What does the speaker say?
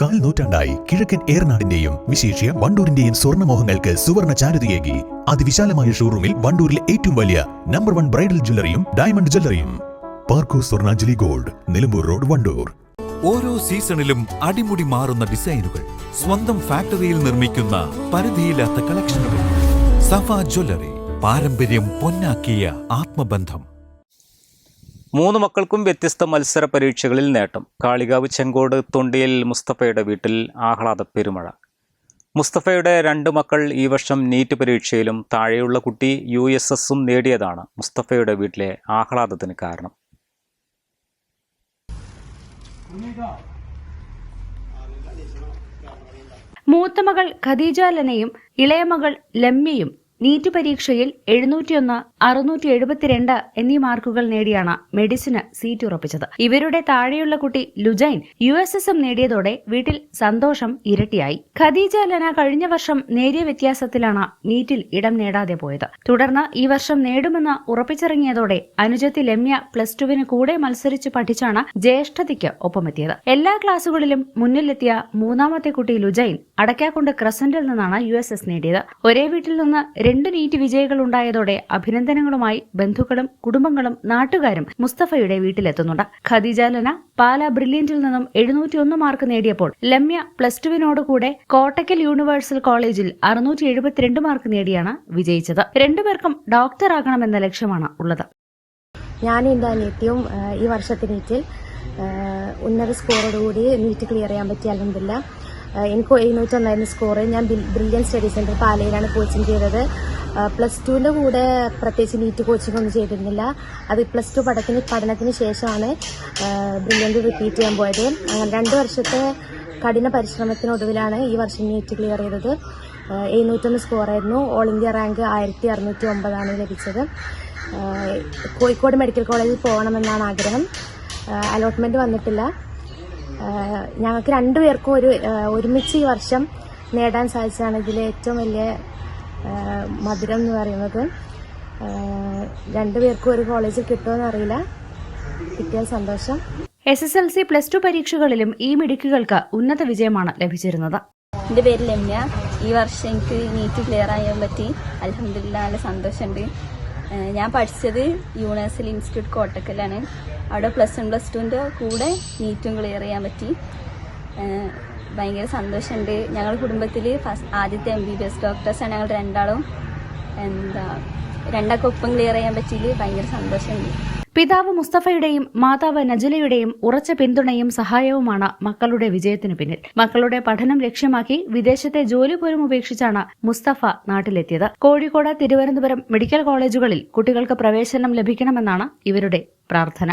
കാൽ നൂറ്റാണ്ടായി കിഴക്കൻ ഏറനാടിന്റെയും വിശേഷ്യ വണ്ടൂരിന്റെയും സ്വർണമോഹങ്ങൾക്ക് സുവർണ ചാരുതയേകി. അതിവിശാലമായ ഷോറൂമിൽ വണ്ടൂരിലെ ഏറ്റവും വലിയ നമ്പർ വൺ ബ്രൈഡൽ ജ്വല്ലറിയും ഡയമണ്ട് ജ്വല്ലറിയും പാർക്കോ സ്വർണാഞ്ജലി ഗോൾഡ് നിലമ്പൂർ റോഡ് വണ്ടൂർ. ഓരോ സീസണിലും അടിമുടി മാറുന്ന ഡിസൈനുകൾ സ്വന്തം ഫാക്ടറിയിൽ നിർമ്മിക്കുന്ന പരിധിയില്ലാത്ത കളക്ഷനുകൾ സഫ ജ്വല്ലറി പാരമ്പര്യം പൊന്നാക്കിയ ആത്മബന്ധം. മൂന്ന് മക്കൾക്കും വ്യത്യസ്ത മത്സര പരീക്ഷകളിൽ നേട്ടം. കാളികാവ് ചെങ്കോട് തൊണ്ടിയിൽ മുസ്തഫയുടെ വീട്ടിൽ ആഹ്ലാദ പെരുമഴ. മുസ്തഫയുടെ രണ്ട് മക്കൾ ഈ വർഷം നീറ്റ് പരീക്ഷയിലും താഴെയുള്ള കുട്ടി യു എസ് എസും നേടിയതാണ് മുസ്തഫയുടെ വീട്ടിലെ ആഹ്ലാദത്തിന് കാരണം. മൂത്തമകൾ ഖദീജ ലനയും ഇളയമകൾ ലമ്യയും നീറ്റ് പരീക്ഷയിൽ എഴുന്നൂറ്റിയൊന്ന് അറുന്നൂറ്റി എഴുപത്തിരണ്ട് എന്നീ മാർക്കുകൾ നേടിയാണ് മെഡിസിന് സീറ്റ് ഉറപ്പിച്ചത്. ഇവരുടെ താഴെയുള്ള കുട്ടി Lujain U S S M നേടിയതോടെ വീട്ടിൽ സന്തോഷം ഇരട്ടിയായി. ഖദീജ ലന കഴിഞ്ഞ വർഷം നേരിയ വ്യത്യാസത്തിലാണ് നീറ്റിൽ ഇടം നേടാതെ പോയത്. തുടർന്ന് ഈ വർഷം നേടുമെന്ന് ഉറപ്പിച്ചിറങ്ങിയതോടെ അനുജത്തി ലമ്യ പ്ലസ് ടുവിന് കൂടെ മത്സരിച്ച് പഠിച്ചാണ് ജ്യേഷ്ഠതയ്ക്ക് ഒപ്പമെത്തിയത്. എല്ലാ ക്ലാസുകളിലും മുന്നിലെത്തിയ മൂന്നാമത്തെ കുട്ടി ലുജൈൻ അടയ്ക്കാക്കൊണ്ട് ക്രസന്റിൽ നിന്നാണ് യു നേടിയത്. ഒരേ വീട്ടിൽ നിന്ന് രണ്ട് നീറ്റ് വിജയികൾ ഉണ്ടായതോടെ അഭിനന്ദനങ്ങളുമായി ബന്ധുക്കളും കുടുംബങ്ങളും നാട്ടുകാരും മുസ്തഫയുടെ വീട്ടിലെത്തുന്നുണ്ട്. ഖദീജ ലന പാല ബ്രില്യന്റിൽ നിന്നും എഴുന്നൂറ്റിയൊന്ന് മാർക്ക് നേടിയപ്പോൾ ലമ്യ പ്ലസ് ടുവിനോടുകൂടെ കോട്ടക്കൽ യൂണിവേഴ്സൽ കോളേജിൽ അറുന്നൂറ്റി എഴുപത്തിരണ്ട് മാർക്ക് നേടിയാണ് വിജയിച്ചത്. രണ്ടുപേർക്കും ഡോക്ടറാകണമെന്ന ലക്ഷ്യമാണ് ഉള്ളത്. ഞാൻ എന്റെ അനിയത്തിയും ഈ വർഷത്തെ നീറ്റിൽ ഉന്നത സ്കോറോടുകൂടി നീറ്റ് ക്ലിയർ ചെയ്യാൻ പറ്റി അലഹമില്ല എനിക്ക് എഴുന്നൂറ്റൊന്നായിരുന്നു സ്കോർ ഞാൻ ബ്രില്യൻ സ്റ്റഡി സെന്റർ പാലയിലാണ് കോച്ചിങ് ചെയ്തത്. പ്ലസ് ടുവിന്റെ കൂടെ പ്രത്യേകിച്ച് നീറ്റ് കോച്ചിങ് ഒന്നും ചെയ്തിരുന്നില്ല. അത് പ്ലസ് ടു പഠത്തിന് പഠനത്തിന് ശേഷമാണ് ബ്രില്യന്റ് റിപ്പീറ്റ് ചെയ്യാൻ പോയത്. രണ്ട് വർഷത്തെ കഠിന പരിശ്രമത്തിനൊടുവിലാണ് ഈ വർഷം നീറ്റ് ക്ലിയർ ചെയ്തത്. എഴുന്നൂറ്റൊന്ന് സ്കോർ ആയിരുന്നു. ഓൾ ഇന്ത്യ റാങ്ക് ആയിരത്തി അറുന്നൂറ്റി ഒമ്പതാണ് ലഭിച്ചത് കോഴിക്കോട് മെഡിക്കൽ കോളേജിൽ പോകണമെന്നാണ് ആഗ്രഹം. അലോട്ട്മെന്റ് വന്നിട്ടില്ല. ഞങ്ങൾക്ക് രണ്ടുപേർക്കും ഒരു ഒരുമിച്ച് ഈ വർഷം നേടാൻ സാധിച്ചതാണ്. ഇതിലെ ഏറ്റവും വലിയ മധുരം എന്ന് പറയുന്നത്. രണ്ടുപേർക്കും ഒരു കോളേജിൽ കിട്ടുമെന്ന് അറിയില്ല. കിട്ടിയാൽ സന്തോഷം. S S L C plus two പരീക്ഷകളിലും ഈ മിടുക്കുകൾക്ക് ഉന്നത വിജയമാണ് ലഭിച്ചിരുന്നത്. എന്റെ പേര് ലമ്യ ഈ വർഷം എനിക്ക് നീറ്റ് ക്ലിയർ ആയാൻ പറ്റി. അലഹമില്ല നല്ല സന്തോഷമുണ്ട്. ഞാൻ പഠിച്ചത് യൂണിവേഴ്സൽ ഇൻസ്റ്റിറ്റ്യൂട്ട് കോട്ടക്കലാണ്. അവിടെ പ്ലസ് വൺ പ്ലസ് ടുവിന്റെ കൂടെ നീറ്റും ക്ലിയർ ചെയ്യാൻ പറ്റി. ഭയങ്കര സന്തോഷമുണ്ട്. ഞങ്ങളുടെ കുടുംബത്തിൽ ഫസ്റ്റ് ആദ്യത്തെ എം ബി ബി എസ് ഡോക്ടേഴ്സാണ് ഞങ്ങൾ രണ്ടാളും. എന്താ രണ്ടാൾക്ക് ഒപ്പം ക്ലിയർ ചെയ്യാൻ പറ്റിയതിൽ ഭയങ്കര സന്തോഷമുണ്ട്. പിതാവ് മുസ്തഫയുടെയും മാതാവ് നജലയുടെയും ഉറച്ച പിന്തുണയും സഹായവുമാണ് മക്കളുടെ വിജയത്തിന് പിന്നിൽ. മക്കളുടെ പഠനം ലക്ഷ്യമാക്കി വിദേശത്തെ ജോലി പോലും ഉപേക്ഷിച്ചാണ് മുസ്തഫ നാട്ടിലെത്തിയത്. കോഴിക്കോട് തിരുവനന്തപുരം മെഡിക്കൽ കോളേജുകളിൽ കുട്ടികൾക്ക് പ്രവേശനം ലഭിക്കണമെന്നാണ് ഇവരുടെ പ്രാർത്ഥന.